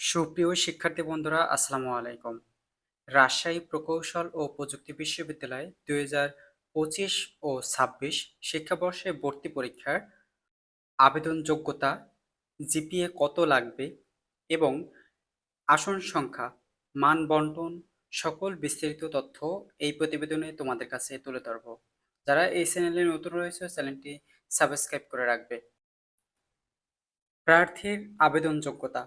সুপ্রিয় শিক্ষার্থী বন্ধুরা, আসসালামু আলাইকুম। রাজশাহী প্রকৌশল ও প্রযুক্তি বিশ্ববিদ্যালয় দুই হাজার পঁচিশ ও ছাব্বিশ শিক্ষাবর্ষে ভর্তি পরীক্ষার আবেদন যোগ্যতা জিপিএ কত লাগবে এবং আসন সংখ্যা, মান বন্টন, সকল বিস্তারিত তথ্য এই প্রতিবেদনে তোমাদের কাছে তুলে ধরব। যারা এই চ্যানেলে নতুন রয়েছে, চ্যানেলটি সাবস্ক্রাইব করে রাখবে। প্রার্থীর আবেদন যোগ্যতা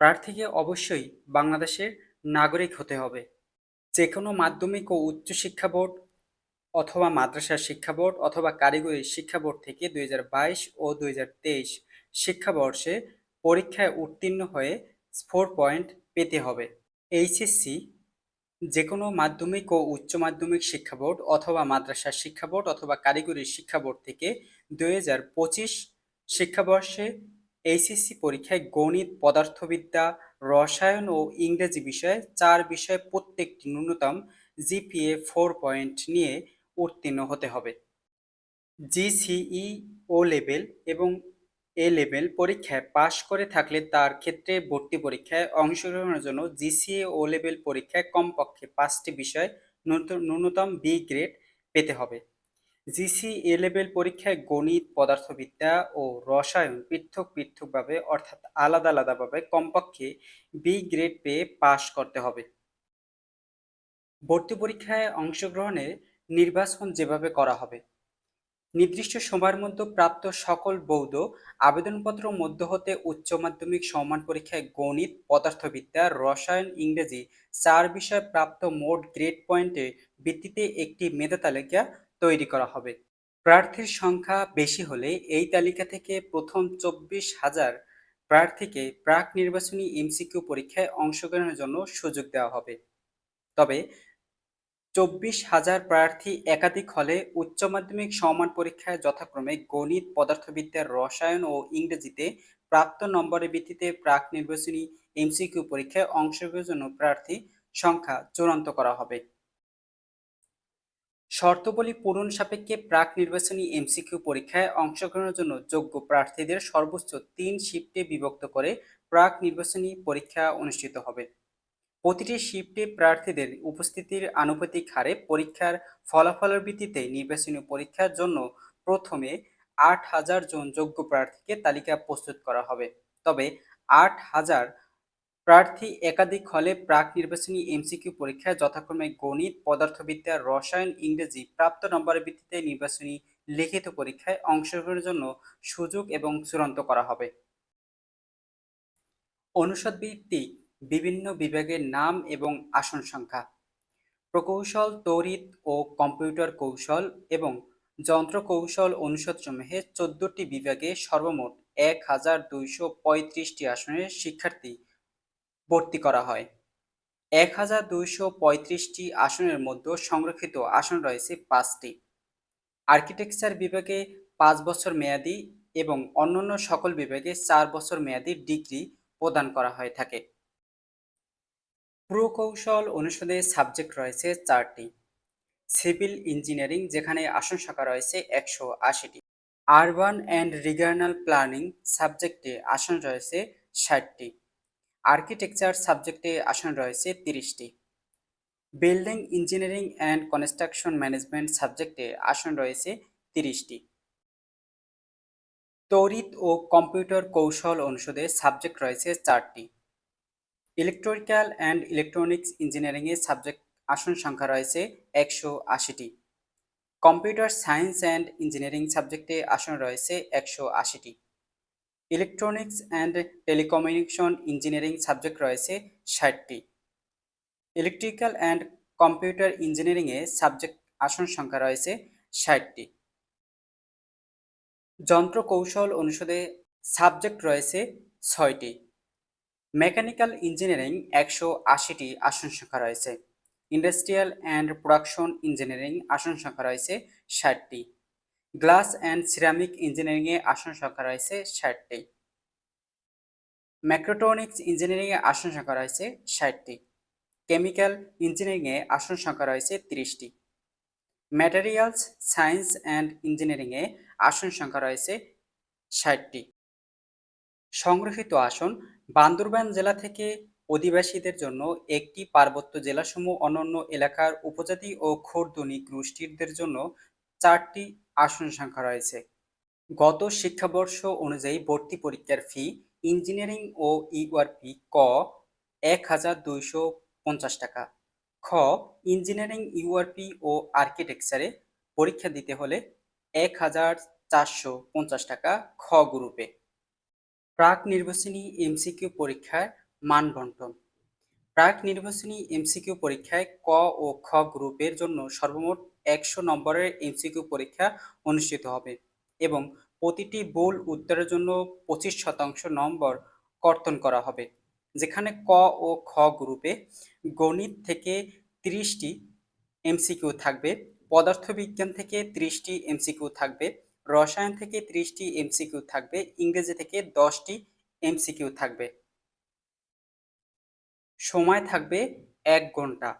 প্রার্থীকে অবশ্যই বাংলাদেশের নাগরিক হতে হবে। যে কোনো মাধ্যমিক ও উচ্চশিক্ষা বোর্ড অথবা মাদ্রাসা শিক্ষা বোর্ড অথবা কারিগরি শিক্ষা বোর্ড থেকে দুই ও দুই হাজার তেইশ শিক্ষাবর্ষে পরীক্ষায় উত্তীর্ণ হয়ে ফোর পয়েন্ট পেতে হবে। এইচএসসি যে কোনো মাধ্যমিক ও উচ্চ মাধ্যমিক শিক্ষা বোর্ড অথবা মাদ্রাসা শিক্ষা বোর্ড অথবা কারিগরি শিক্ষা বোর্ড থেকে দুই হাজার পঁচিশ শিক্ষাবর্ষে এইচএসসি পরীক্ষায় গণিত, পদার্থবিদ্যা, রসায়ন ও ইংরেজি বিষয়ে চার বিষয়ে প্রত্যেকটি ন্যূনতম জিপিএ ফোর পয়েন্ট নিয়ে উত্তীর্ণ হতে হবে। জিসিই ও লেভেল এবং এ লেভেল পরীক্ষায় পাশ করে থাকলে তার ক্ষেত্রে ভর্তি পরীক্ষায় অংশগ্রহণের জন্য জিসিএ ও লেভেল পরীক্ষায় কমপক্ষে পাঁচটি বিষয় ন্যূনতম বি গ্রেড পেতে হবে। জিসি এ লেভেল পরীক্ষায় গণিত, পদার্থবিদ্যা ও রসায়ন পৃথক পৃথকভাবে, অর্থাৎ আলাদা আলাদাভাবে কমপক্ষে বি গ্রেড পেয়ে পাশ করতে হবে। ভর্তি পরীক্ষায় অংশগ্রহণে নির্বাচন যেভাবে করা হবে। নির্দিষ্ট সময়ের মধ্যে প্রাপ্ত সকল বৌদ্ধ আবেদনপত্র মধ্য হতে উচ্চ মাধ্যমিক সমান পরীক্ষায় গণিত, পদার্থবিদ্যা, রসায়ন, ইংরেজি চার বিষয়ে প্রাপ্ত মোট গ্রেড পয়েন্টের ভিত্তিতে একটি মেধা তালিকা তৈরি করা হবে। প্রার্থীর সংখ্যা বেশি হলে এই তালিকা থেকে প্রথম চব্বিশ হাজার প্রার্থীকে প্রাক নির্বাচনী এমসিকিউ পরীক্ষায় অংশগ্রহণের জন্য সুযোগ দেওয়া হবে। তবে চব্বিশ হাজার প্রার্থী একাধিক হলে উচ্চ মাধ্যমিক সমান পরীক্ষায় যথাক্রমে গণিত, পদার্থবিদ্যা, রসায়ন ও ইংরেজিতে প্রাপ্ত নম্বরের ভিত্তিতে প্রাক নির্বাচনী এমসিকিউ পরীক্ষায় অংশগ্রহণের জন্য প্রার্থী সংখ্যা চূড়ান্ত করা হবে। শর্তবলী পূরণ সাপেক্ষে প্রাক নির্বাচনী এমসিকিউ পরীক্ষায় অংশগ্রহণের জন্য যোগ্য প্রার্থীদের সর্বোচ্চ তিন শিফটে বিভক্ত করে প্রাক নির্বাচনী পরীক্ষা অনুষ্ঠিত হবে। প্রতিটি শিফটে প্রার্থীদের উপস্থিতির আনুপাতিক হারে পরীক্ষার ফলাফলের ভিত্তিতে নির্বাচনী পরীক্ষার জন্য প্রথমে আট হাজার জন যোগ্য প্রার্থীকে তালিকা প্রস্তুত করা হবে। তবে আট হাজার প্রার্থী একাধিক হলে প্রাক নির্বাচনী এমসিকিউ পরীক্ষায় যথাক্রমে গণিত, পদার্থবিদ্যা, রসায়ন, ইংরেজি প্রাপ্ত নম্বরের ভিত্তিতে নির্বাচনী লিখিত পরীক্ষায় অংশগ্রহণের জন্য সুযোগ এবং চূড়ান্ত করা হবে। অনুষদ ভিত্তিক বিভিন্ন বিভাগের নাম এবং আসন সংখ্যা, প্রকৌশল, তড়িৎ ও কম্পিউটার কৌশল এবং যন্ত্র কৌশল অনুষদসমূহে চোদ্দটি বিভাগে সর্বমোট এক হাজার দুইশো পঁয়ত্রিশটি আসনের শিক্ষার্থী ভর্তি করা হয়। এক হাজার দুইশো পঁয়ত্রিশটি আসনের মধ্যে সংরক্ষিত আসন রয়েছে পাঁচটি। আর্কিটেকচার বিভাগে পাঁচ বছর মেয়াদি এবং অন্যান্য সকল বিভাগে চার বছর মেয়াদি ডিগ্রি প্রদান করা হয়ে থাকে। প্রকৌশল অনুষদে সাবজেক্ট রয়েছে চারটি। সিভিল ইঞ্জিনিয়ারিং, যেখানে আসন শাখা রয়েছে একশো আশিটি। আরবান অ্যান্ড রিগার্নাল প্ল্যানিং সাবজেক্টে আসন রয়েছে ষাটটি। আর্কিটেকচার সাবজেক্টে আসন রয়েছে তিরিশটি। Building engineering and construction management সাবজেক্টে আসন রয়েছে তিরিশটি। তড়িৎ ও কম্পিউটার কৌশল অনুষদে সাবজেক্ট রয়েছে চারটি। ইলেকট্রিক্যাল অ্যান্ড ইলেকট্রনিক্স ইঞ্জিনিয়ারিংয়ে সাবজেক্ট আসন সংখ্যা রয়েছে একশো আশিটি। কম্পিউটার সায়েন্স অ্যান্ড ইঞ্জিনিয়ারিং সাবজেক্টে আসন রয়েছে একশো আশিটি। Electronics and telecommunication engineering subject রয়েছে ষাটটি। ইলেকট্রিক্যাল অ্যান্ড কম্পিউটার ইঞ্জিনিয়ারিংয়ে সাবজেক্ট আসন সংখ্যা রয়েছে ষাটটি। যন্ত্র কৌশল অনুষদে সাবজেক্ট রয়েছে ছয়টি। মেকানিক্যাল ইঞ্জিনিয়ারিং একশো আশিটি আসন সংখ্যা রয়েছে। ইন্ডাস্ট্রিয়াল অ্যান্ড প্রোডাকশন ইঞ্জিনিয়ারিং আসন সংখ্যা রয়েছে ষাটটি। গ্লাস অ্যান্ড সিরামিক ইঞ্জিনিয়ারিংয়ে আসন সংখ্যা রয়েছে ষাটটি। ম্যাক্রোটনিক্স ইঞ্জিনিয়ারিংয়ে আসন সংখ্যা রয়েছে ষাটটি। কেমিক্যাল ইঞ্জিনিয়ারিংয়ে আসন সংখ্যা রয়েছে তিরিশটি। ম্যাটেরিয়ালস, সায়েন্স অ্যান্ড ইঞ্জিনিয়ারিংয়ে আসন সংখ্যা রয়েছে ষাটটি। সংরক্ষিত আসন বান্দরবান জেলা থেকে অধিবাসীদের জন্য একটি পার্বত্য জেলাসমূহ অন্যান্য এলাকার উপজাতি ও খোরদনি গোষ্ঠীদের জন্য চারটি আসন সংখ্যা রয়েছে। গত শিক্ষাবর্ষ অনুযায়ী ভর্তি পরীক্ষার ফি, ইঞ্জিনিয়ারিং ও ইউআরপি ক এক হাজার দুইশো পঞ্চাশ টাকা। খ, ইঞ্জিনিয়ারিং, ইউআরপি ও আর্কিটেকচারে পরীক্ষা দিতে হলে এক হাজার চারশো পঞ্চাশ টাকা খ গ্রুপে। প্রাক নির্বাচনী এমসিকিউ পরীক্ষার মান বন্টন। প্রাক নির্বাচনী এমসিকিউ পরীক্ষায় ক ও খ গ্রুপের জন্য সর্বমোট একশো নম্বরের এমসিকিউ পরীক্ষা অনুষ্ঠিত হবে এবং প্রতিটি ভুল উত্তরের জন্য পঁচিশ শতাংশ নম্বর কর্তন করা হবে, যেখানে ক ও খ গ্রুপে গণিত থেকে তিরিশটি এমসিকিউ থাকবে, পদার্থবিজ্ঞান থেকে ত্রিশটি এমসিকিউ থাকবে, রসায়ন থেকে ত্রিশটি এমসিকিউ থাকবে, ইংরেজি থেকে দশটি এমসিকিউ থাকবে। সময় থাকবে এক ঘণ্টা।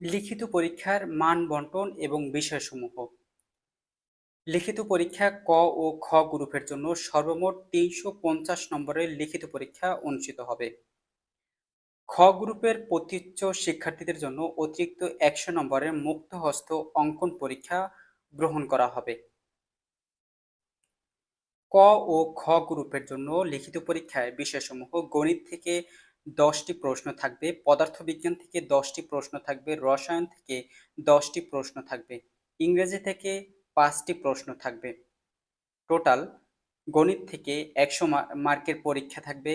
লিখিত পরীক্ষার মান বন্টন এবং বিষয়সমূহ। লিখিত পরীক্ষা ক ও খ গ্রুপের জন্য সর্বমোট তিনশো পঞ্চাশ নম্বরের লিখিত পরীক্ষা অনুষ্ঠিত হবে। খ গ্রুপের প্রতীচ্য শিক্ষার্থীদের জন্য অতিরিক্ত একশো নম্বরের মুক্ত হস্ত অঙ্কন পরীক্ষা গ্রহণ করা হবে। ক ও খ গ্রুপের জন্য লিখিত পরীক্ষায় বিষয়সমূহ গণিত থেকে দশটি প্রশ্ন থাকবে, পদার্থবিজ্ঞান থেকে দশটি প্রশ্ন থাকবে, রসায়ন থেকে দশটি প্রশ্ন থাকবে, ইংরেজি থেকে পাঁচটি প্রশ্ন থাকবে। টোটাল গণিত থেকে একশো মার্কের পরীক্ষা থাকবে,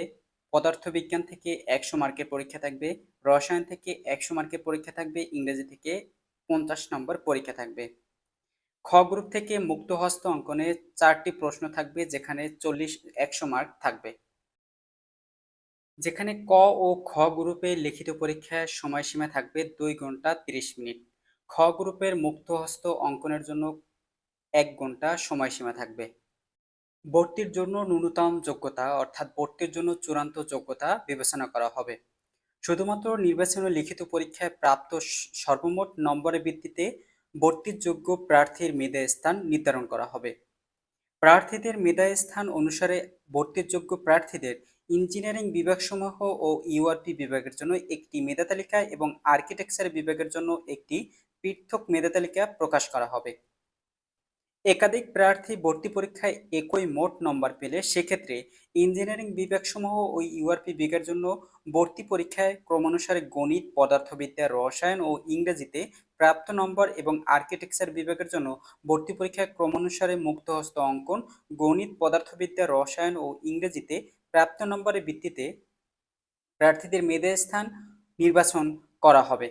পদার্থবিজ্ঞান থেকে একশো মার্কের পরীক্ষা থাকবে, রসায়ন থেকে একশো মার্কের পরীক্ষা থাকবে, ইংরেজি থেকে পঞ্চাশ নম্বর পরীক্ষা থাকবে। খ গ্রুপ থেকে মুক্ত হস্ত অঙ্কনে চারটি প্রশ্ন থাকবে, যেখানে চল্লিশ, একশো মার্ক থাকবে। যেখানে ক ও খ গ্রুপে লিখিত পরীক্ষায় সময়সীমা থাকবে দুই ঘণ্টা তিরিশ মিনিট। খ গ্রুপের মুক্ত হস্ত অঙ্কনের জন্য এক ঘণ্টা সময়সীমা থাকবে। ভর্তির জন্য ন্যূনতম যোগ্যতা, অর্থাৎ ভর্তির জন্য চূড়ান্ত যোগ্যতা বিবেচনা করা হবে। শুধুমাত্র নির্বাচনী লিখিত পরীক্ষায় প্রাপ্ত সর্বমোট নম্বরের ভিত্তিতে ভর্তির যোগ্য প্রার্থীর মেধা স্থান নির্ধারণ করা হবে। প্রার্থীদের মেধা স্থান অনুসারে ভর্তির যোগ্য প্রার্থীদের ইঞ্জিনিয়ারিং বিভাগসমূহ ও ইউআরপি বিভাগের জন্য একটি মেধা তালিকা এবং আর্কিটেকচার বিভাগের জন্য একটি পৃথক মেধা তালিকা প্রকাশ করা হবে। একাধিক প্রার্থী ভর্তি পরীক্ষায় একই মোট নম্বর পেলে সেক্ষেত্রে ইঞ্জিনিয়ারিং বিভাগসমূহ ও ইউআরপি বিভাগের জন্য ভর্তি পরীক্ষায় ক্রমানুসারে গণিত, পদার্থবিদ্যা, রসায়ন ও ইংরেজিতে প্রাপ্ত নম্বর এবং আর্কিটেকচার বিভাগের জন্য ভর্তি পরীক্ষায় ক্রমানুসারে মুক্তহস্ত অঙ্কন, গণিত, পদার্থবিদ্যা, রসায়ন ও ইংরেজিতে প্রাপ্ত নম্বরের ভিত্তিতে প্রার্থীদের মেধা স্থান নির্বাচন করা হবে।